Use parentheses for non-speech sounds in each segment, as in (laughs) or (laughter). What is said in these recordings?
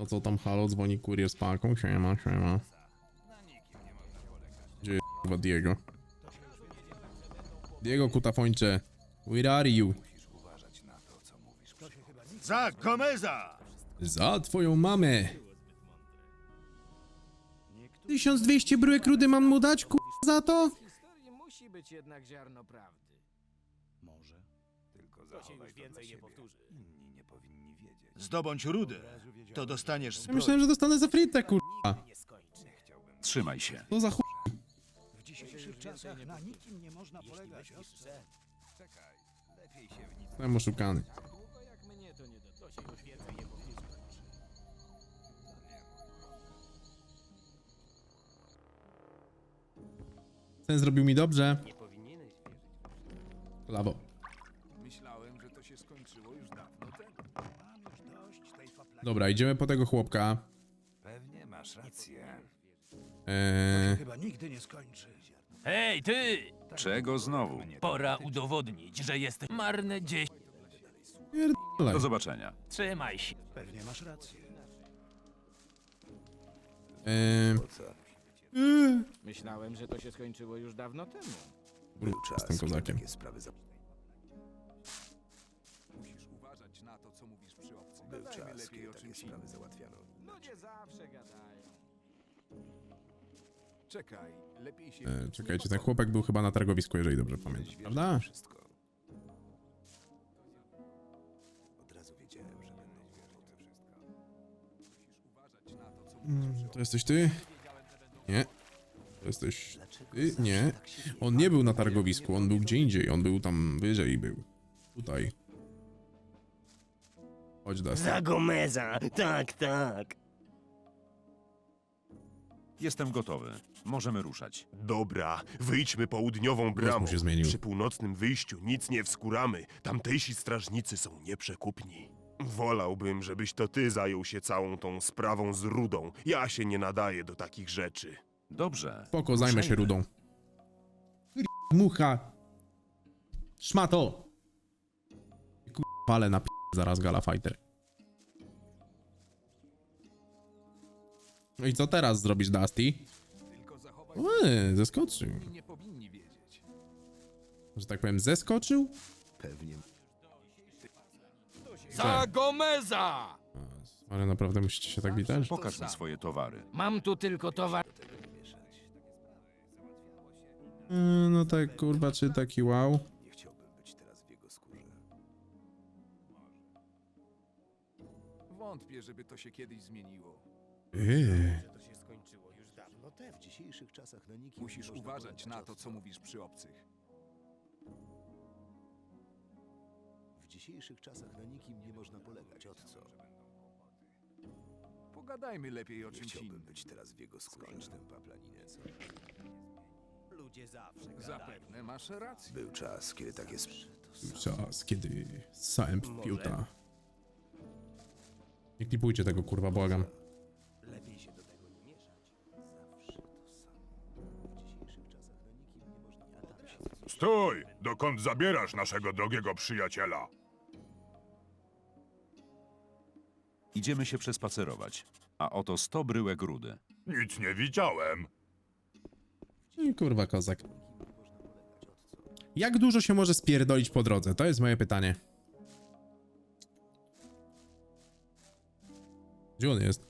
To co tam halo, dzwoni kurier z paką, siema, siema. Gdzie jest kurwa Diego? Diego Kutafończe, where are you? Za Gomeza! Za twoją mamę! 1200 bryłek rudy mam mu dać, kurwa, za to? Historii musi być jednak ziarno prawdy. Może. Tylko To się już więcej nie powtórzy. Zdobądź rudę, to dostaniesz Ja zbroję. myślałem, że dostanę za fritę, kurwa. Trzymaj się. To za chuj. W dzisiejszych czasach na nikim nie można polegać. Czekaj, lepiej się w nic Jestem oszukany. Długo jak mnie to nie dotyczy. To się już więcej nie powtórzy. Ten zrobił mi dobrze. Nie powinieneś wierzyć. Lawo. Myślałem, że to się skończyło już dawno temu. Mam już dość tej faplaki. Dobra, idziemy po tego chłopka. Pewnie masz rację. Eee, Chyba nigdy nie skończy. Hej, ty! Czego znowu? Pora udowodnić, że jesteś marne pierdolaj. Do zobaczenia. Trzymaj się. Pewnie masz rację. Eee, Myślałem, że to się skończyło już dawno temu. kurwa, jestem kozakiem. Musisz Był czas, lepiej o czymś sprawy załatwiano. Ludzie zawsze gadają. Czekaj, lepiej się... Eee, czekajcie, ten chłopak był chyba na targowisku, jeżeli dobrze pamiętam, prawda? Wszystko. Od razu wiedziałem, że będą wierzyć we wszystko. Musisz uważać na to, co Mm, To jesteś ty? Nie. To jesteś ty? Nie. On nie był na targowisku, on był gdzie indziej, on był tam wyżej był. Tutaj. Chodź. Za Gomeza, tak, tak. Jestem gotowy. Możemy ruszać. Dobra, wyjdźmy południową mu bramą. się zmienił. Przy północnym wyjściu nic nie wskuramy. Tamtejsi strażnicy są nieprzekupni. Wolałbym, żebyś to ty zajął się całą tą sprawą z rudą. Ja się nie nadaję do takich rzeczy. Dobrze. Spoko, zajmę się rudą. Mucha! Szmato! Palę na p... zaraz Gala Fighter. No i co teraz zrobisz, Dusty? Tylko zachowaj... Eee, zeskoczył. Nie powinni wiedzieć. Że tak powiem, zeskoczył? Pewnie. Za Gomeza! Ale naprawdę musicie się tak witać? Pokaż mi swoje towary. Mam tu tylko towar. Eee, no tak, kurwa, czy taki wow? Wątpię, żeby to się kiedyś zmieniło. Eee. To się skończyło już dawno temu. W dzisiejszych czasach na nikim Musisz uważać na to, co mówisz przy obcych. W dzisiejszych czasach na nikim nie można polegać. Od co? Pogadajmy lepiej o Nie czymś chciałbym innym. być teraz w jego skórze. Skończ tę paplaninę, co? Ludzie zawsze Zapewne masz rację. Był czas, kiedy takie sp... Czas, kiedy ssałem w piuta. Nie klipujcie tego, kurwa, błagam. lepiej się do tego nie mieszać. Zawsze to samo. W dzisiejszych czasach na nikim nie można... Ja tam się... Stój! Dokąd zabierasz naszego drogiego przyjaciela? Idziemy się przespacerować. A oto 100 bryłek rudy. Nic nie widziałem. I kurwa, kozak. Jak dużo się może spierdolić po drodze? To jest moje pytanie. Gdzie on jest?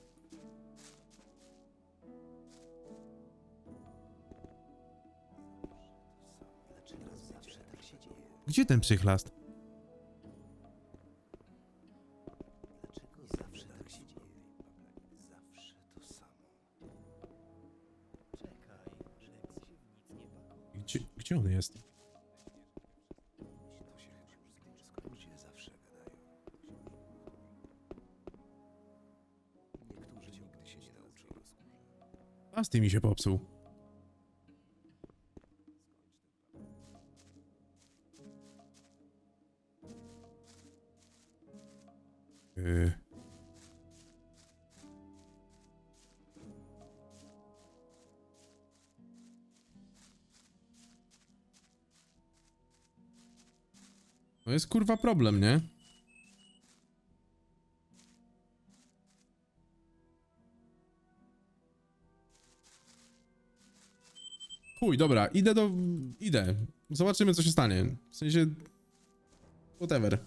Gdzie ten przychlast? Gdzie, gdzie on jest? A z tymi się popsuł. Yy. To jest kurwa problem, nie? Chuj, dobra, idę do... idę. Zobaczymy, co się stanie. W sensie... Whatever.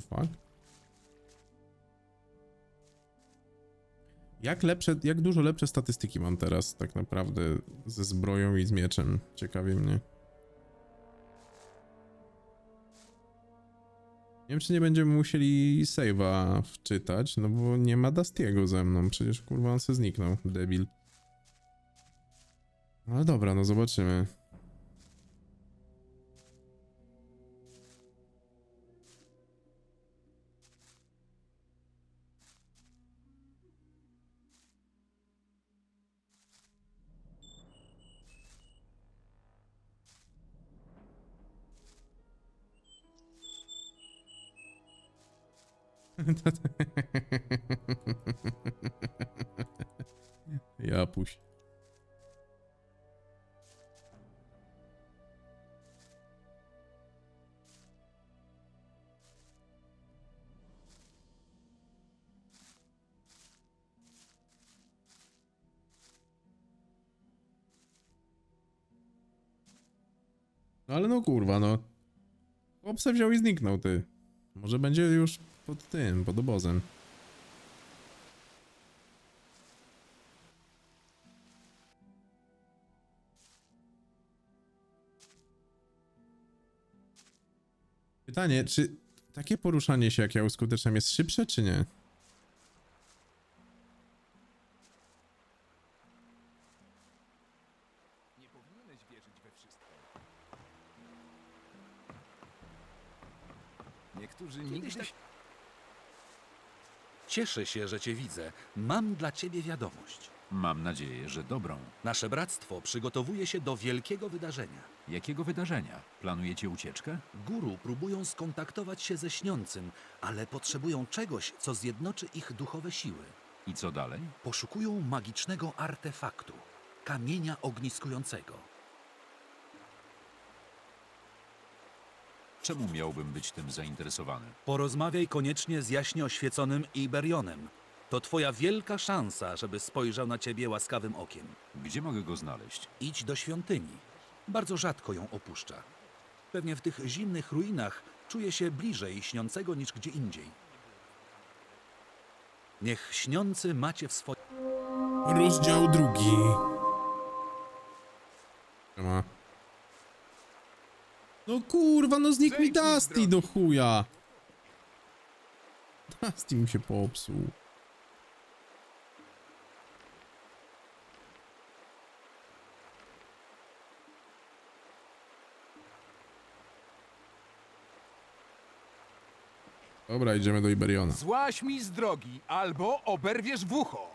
Fuck? Jak lepsze, jak dużo lepsze statystyki mam teraz tak naprawdę ze zbroją i z mieczem? Ciekawi mnie. Nie wiem, czy nie będziemy musieli save'a wczytać, no bo nie ma Dustiego ze mną. Przecież kurwa on se zniknął, debil. Ale dobra, no zobaczymy. (laughs) Ja puść. No ale no kurwa, no. Chłop wziął i zniknął, ty. Może będzie już pod tym, pod obozem. Pytanie, czy takie poruszanie się, jak ja uskuteczniam, jest szybsze, czy nie? Nie powinieneś wierzyć we wszystko. Niektórzy nigdy... tak- Cieszę się, że cię widzę. Mam dla ciebie wiadomość. Mam nadzieję, że dobrą. Nasze bractwo przygotowuje się do wielkiego wydarzenia. Jakiego wydarzenia? Planujecie ucieczkę? Guru próbują skontaktować się ze śniącym, ale potrzebują czegoś, co zjednoczy ich duchowe siły. I co dalej? Poszukują magicznego artefaktu kamienia ogniskującego. Czemu miałbym być tym zainteresowany? Porozmawiaj koniecznie z jaśnie oświeconym Iberionem. To twoja wielka szansa, żeby spojrzał na ciebie łaskawym okiem. Gdzie mogę go znaleźć? Idź do świątyni. Bardzo rzadko ją opuszcza. Pewnie w tych zimnych ruinach czuje się bliżej śniącego niż gdzie indziej. Niech śniący macie w swoim. Rozdział drugi. Siema. No kurwa, no znikł mi Zejdź mi z Dusty drogi. do chuja. Dusty mi się popsuł. Dobra, idziemy do Iberiona. Złaś mi z drogi, albo oberwiesz w ucho.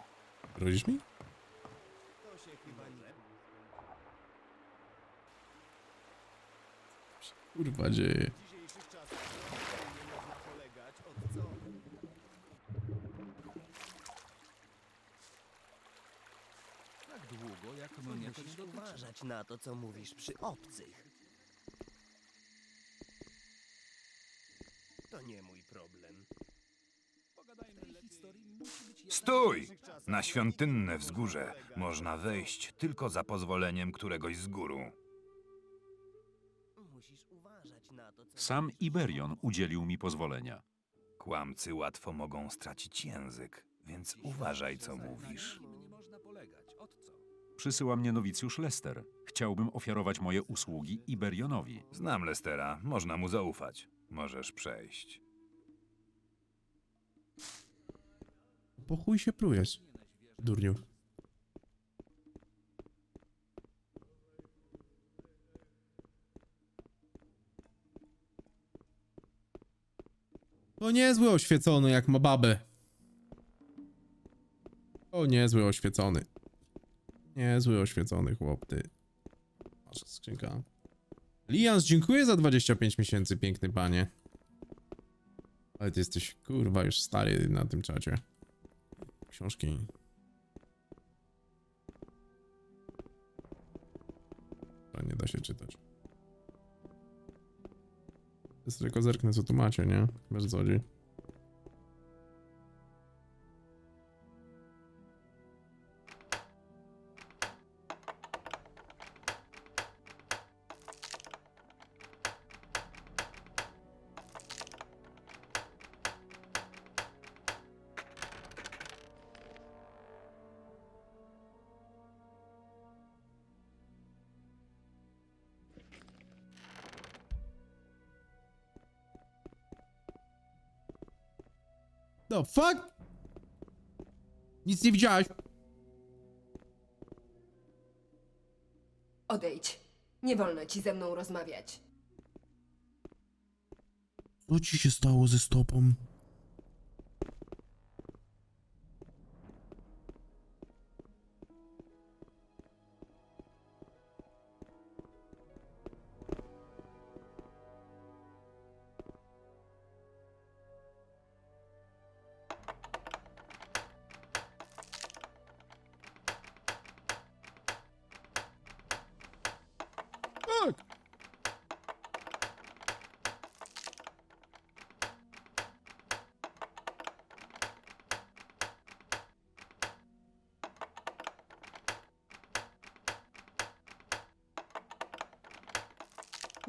Grozisz mi? Kurwa dzieje. Tak długo, jak mnie to nie Musisz uważać na to, co mówisz przy obcych. To nie mój problem. Stój! Na świątynne wzgórze można wejść tylko za pozwoleniem któregoś z góru. Sam Iberion udzielił mi pozwolenia. Kłamcy łatwo mogą stracić język, więc uważaj, co mówisz. Przysyła mnie nowicjusz Lester. Chciałbym ofiarować moje usługi Iberionowi. Znam Lestera, można mu zaufać. Możesz przejść. Po chuj się plujesz, durniu. To niezły oświecony, jak ma babę. O, niezły oświecony. Niezły oświecony chłop, ty. Masz skrzynka. Lians, dziękuję za 25 miesięcy, piękny panie. Ale ty jesteś, kurwa, już stary na tym czacie. Książki. To nie da się czytać. To tylko zerknę co tu macie, nie? Bez chodzi. The fuck? Nic nie widziałaś? Odejdź. Nie wolno ci ze mną rozmawiać. Co ci się stało ze stopą?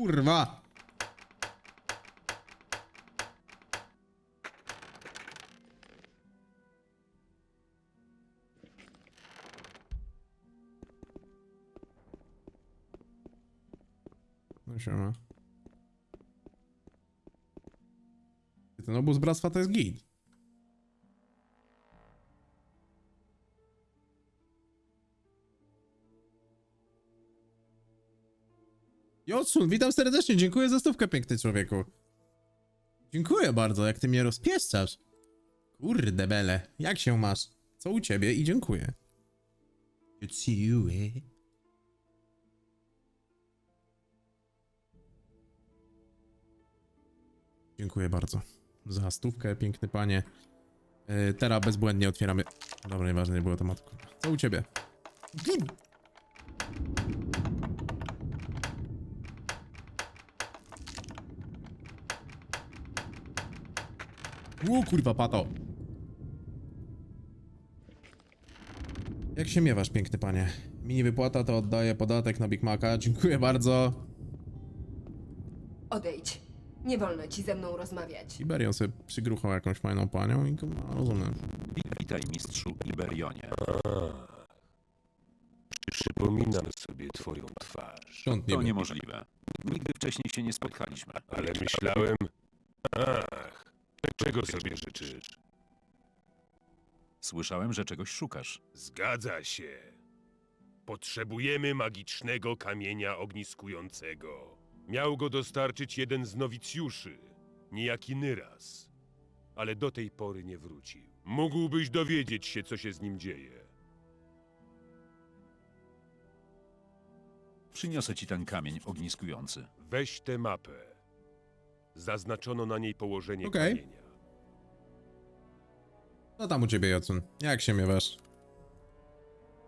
Kurwa. No siema. Ten obóz bractwa to jest git. Witam serdecznie, dziękuję za stówkę, piękny człowieku. Dziękuję bardzo, jak ty mnie rozpieszczasz. Kurde bele, jak się masz? Co u ciebie i dziękuję. You, eh? Dziękuję bardzo za stówkę, piękny panie. Yy, teraz bezbłędnie otwieramy... Dobra, nieważne, nie było tematu. Co u ciebie? U kurwa, pato. Jak się miewasz, piękny panie? Mini wypłata to oddaję podatek na Big Maca. Dziękuję bardzo. Odejdź. Nie wolno ci ze mną rozmawiać. Iberion sobie przygruchał jakąś fajną panią i no, rozumiem. Witaj, mistrzu Iberionie. Przypominam sobie twoją twarz. Nie To wiem. niemożliwe. Nigdy wcześniej się nie spotkaliśmy. Ale myślałem... Ach, czego sobie życzysz? Słyszałem, że czegoś szukasz. Zgadza się. Potrzebujemy magicznego kamienia ogniskującego. Miał go dostarczyć jeden z nowicjuszy, niejaki Nyras. Ale do tej pory nie wrócił. Mógłbyś dowiedzieć się, co się z nim dzieje. Przyniosę ci ten kamień ogniskujący. Weź tę mapę. Zaznaczono na niej położenie Okej. kamienia. Co tam u ciebie, Jocun? Jak się miewasz?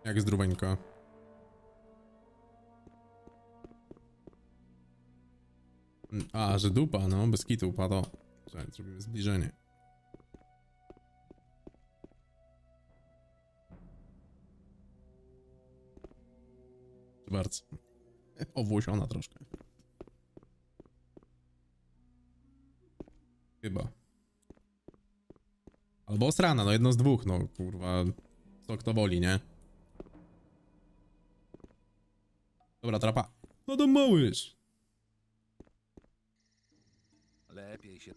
Jak zdróbeńko? Mm, A, że dupa, no, bez kitu, pato. Czekaj, zrobimy zbliżenie. Bardzo. (laughs) Owłosiona troszkę. Chyba. Albo osrana, no jedno z dwóch, no kurwa. Co kto woli, nie? Dobra, trapa. No to małyż. Lepiej się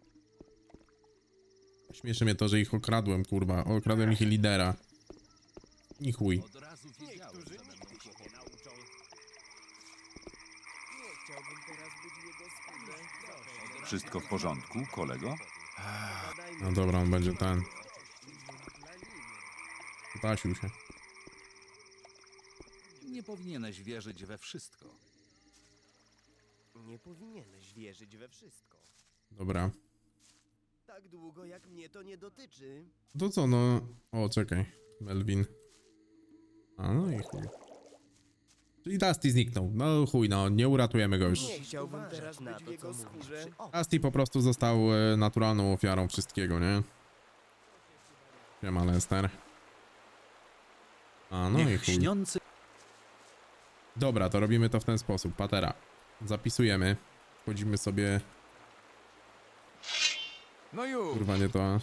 Śmieszy mnie to, że ich okradłem, kurwa. Okradłem ich lidera. Ni chuj. od razu wiedziałem, że będą kłopoty. Wszystko w porządku, kolego? No dobra, on będzie ten. Się. Nie powinieneś wierzyć we wszystko. Nie powinieneś wierzyć we wszystko. Dobra. Tak długo jak mnie to nie dotyczy. To co, no... O, czekaj. Melvin. A, no i chuj. Czyli Dusty zniknął. No chuj, no, nie uratujemy go już. Nie chciałbym teraz w jego skórze. Dusty po prostu został e, naturalną ofiarą wszystkiego, nie? Siema Lester. A, no i Niech chuj. śniący Dobra, to robimy to w ten sposób. Patera. Zapisujemy. Wchodzimy sobie... No już, Kurwa, nie to...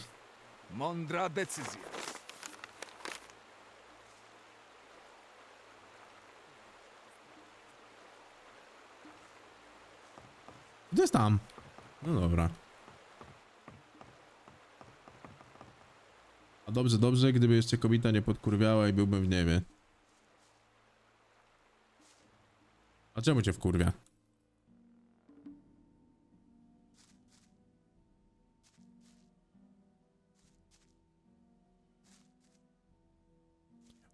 mądra decyzja. To jest tam. No dobra. Dobrze, dobrze, gdyby jeszcze kobieta nie podkurwiała i byłbym w niebie. A czemu cię wkurwia?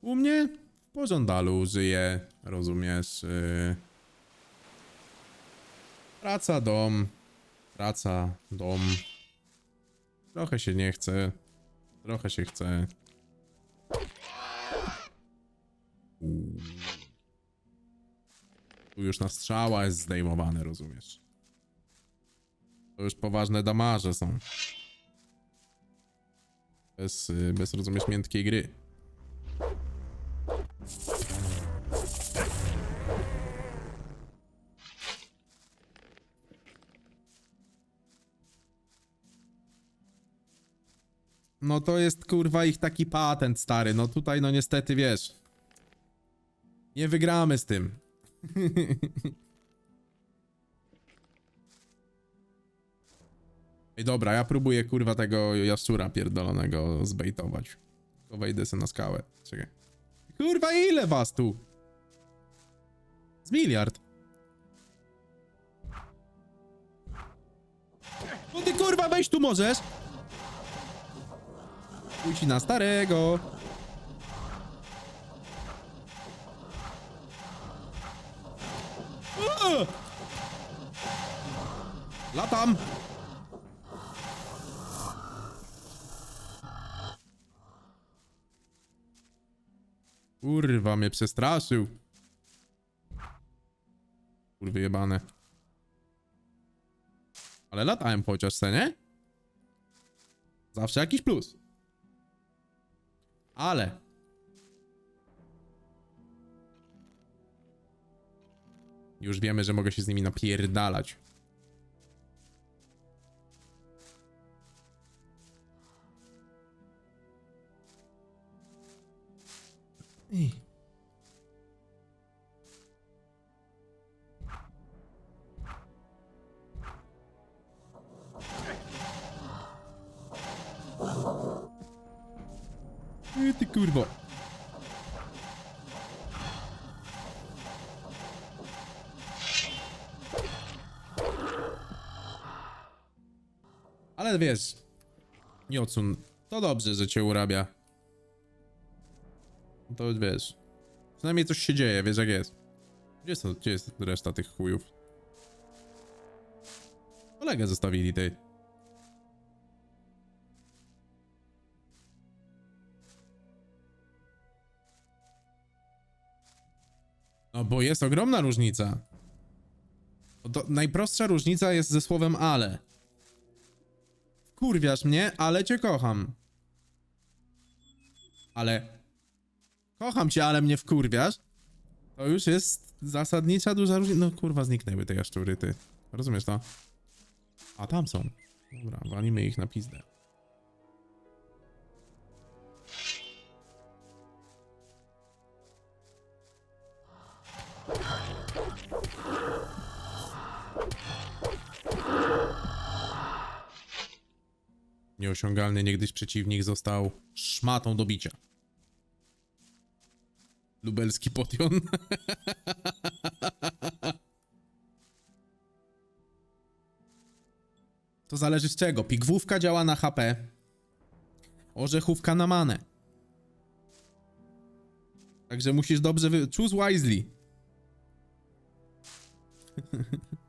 U mnie w pożądalu żyje, rozumiesz? Yy... Praca, dom. Praca, dom. Trochę się nie chce. Trochę się chce. Tu już na strzała jest zdejmowane, rozumiesz? To już poważne damarze są. Bez, y, bez rozumiesz, miętkiej gry. No to jest kurwa ich taki patent stary. No tutaj no niestety wiesz. Nie wygramy z tym. (laughs) Ej dobra, ja próbuję kurwa tego jaszczura pierdolonego zbejtować. Tylko wejdę sobie na skałę. Czekaj. Kurwa ile was tu? Z miliard. No ty kurwa wejść tu możesz? Pójdź na starego. Latam. Kurwa, mnie przestraszył. Kurwy jebane. Ale latałem chociaż, nie? Zawsze jakiś plus. Ale. Już wiemy, że mogę się z nimi napierdalać. Ej. Ty kurwo. Ale wiesz, odsun. To dobrze, że cię urabia. To wiesz. Przynajmniej coś się dzieje, wiesz jak jest. Gdzie, są, gdzie jest reszta tych chujów? Kolegę zostawili, ty. No bo jest ogromna różnica. To najprostsza różnica jest ze słowem ale. Kurwiasz mnie, ale cię kocham. Ale kocham cię, ale mnie wkurwiasz. To już jest zasadnicza duża różnica. No kurwa, zniknęły te jaszczury, ty. Rozumiesz to? A tam są. Dobra, walimy ich na pizdę. Nieosiągalny niegdyś przeciwnik został szmatą do bicia. Lubelski potion. (laughs) To zależy z czego. Pigwówka działa na HP. Orzechówka na manę. Także musisz dobrze wy... Choose wisely. (laughs)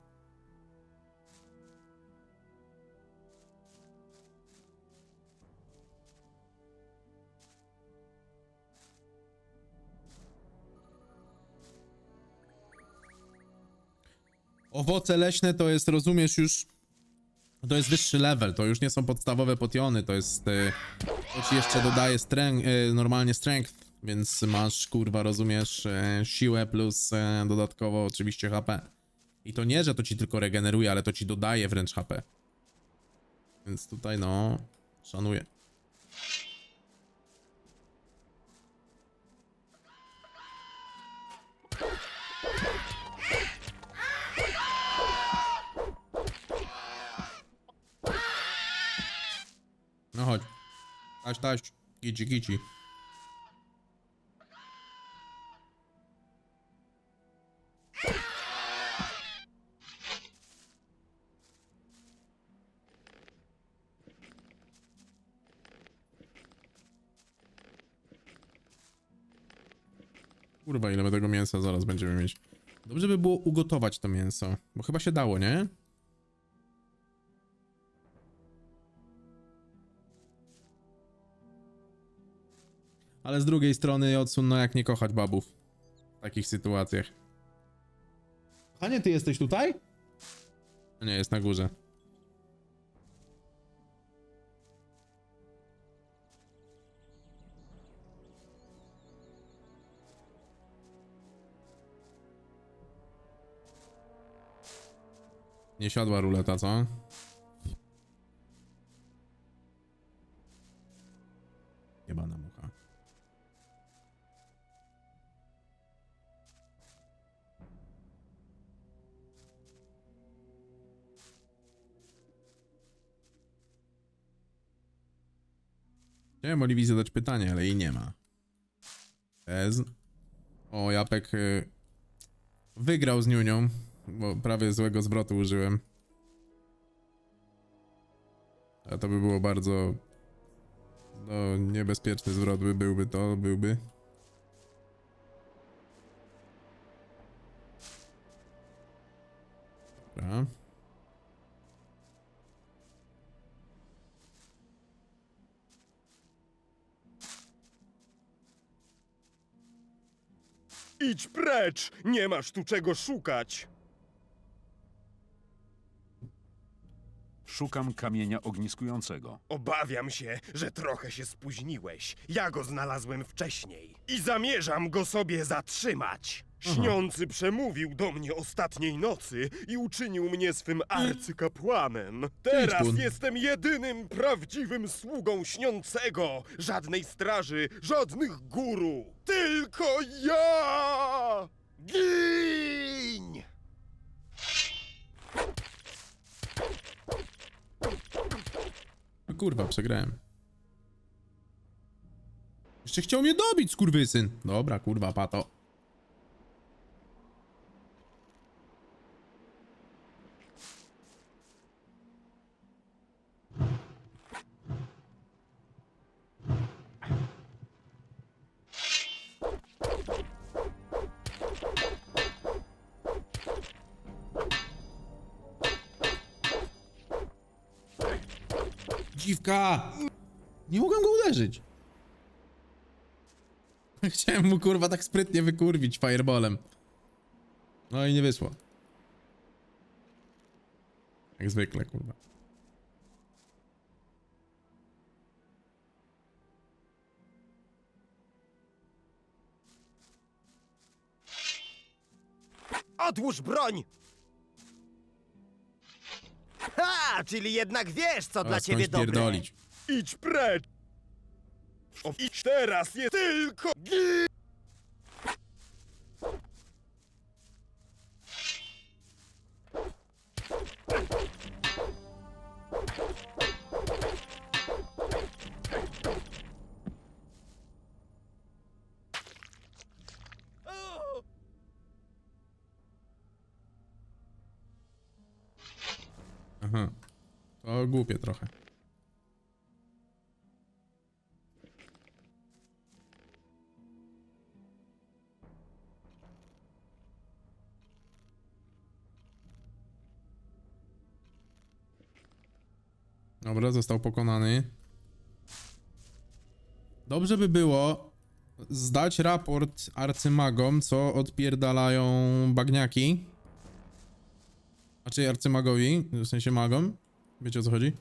Owoce leśne to jest, rozumiesz, już... To jest wyższy level, to już nie są podstawowe potiony, to jest... y, To ci jeszcze dodaje y, normalnie strength, więc masz, kurwa, rozumiesz, y, siłę plus dodatkowo oczywiście HP. I to nie, że to ci tylko regeneruje, ale to ci dodaje wręcz HP. Więc tutaj, no, szanuję. No chodź. Taś, taś. Kici, kici. Kurwa, ile my tego mięsa zaraz będziemy mieć. Dobrze by było ugotować to mięso, bo chyba się dało, nie? Ale z drugiej strony odsun, no jak nie kochać babów w takich sytuacjach. Hanie, ty jesteś tutaj? Nie, jest na górze. Nie siadła ruleta, co? Jebana mucha. Chciałem Oliwii zadać pytanie, ale jej nie ma. Ez. O, Japek y, wygrał z Niunią, bo prawie złego zwrotu użyłem. A to by było bardzo... No, niebezpieczny zwrot by byłby to, byłby. Dobra. Idź precz! Nie masz tu czego szukać! Szukam kamienia ogniskującego. Obawiam się, że trochę się spóźniłeś. Ja go znalazłem wcześniej. I zamierzam go sobie zatrzymać. Śniący przemówił do mnie ostatniej nocy i uczynił mnie swym arcykapłanem. Teraz Idź, jestem jedynym prawdziwym sługą śniącego. Żadnej straży, żadnych guru. Tylko ja! Giń! Kurwa, przegrałem. Jeszcze chciał mnie dobić, skurwysyn. Dobra, kurwa, pato. Dziwka! Nie mogłem go uderzyć. (laughs) Chciałem mu kurwa tak sprytnie wykurwić fireballem. No i nie wyszło. Jak zwykle, kurwa. Odłóż broń! Ha! Czyli jednak wiesz, co dla ciebie dobre. pierdolić. Idź precz! O, idź teraz jest tylko giń! Głupie trochę. Dobra, został pokonany. Dobrze by było zdać raport arcymagom, co odpierdalają bagniaki. A czy arcymagowi, w sensie magom? Wiecie o co chodzi?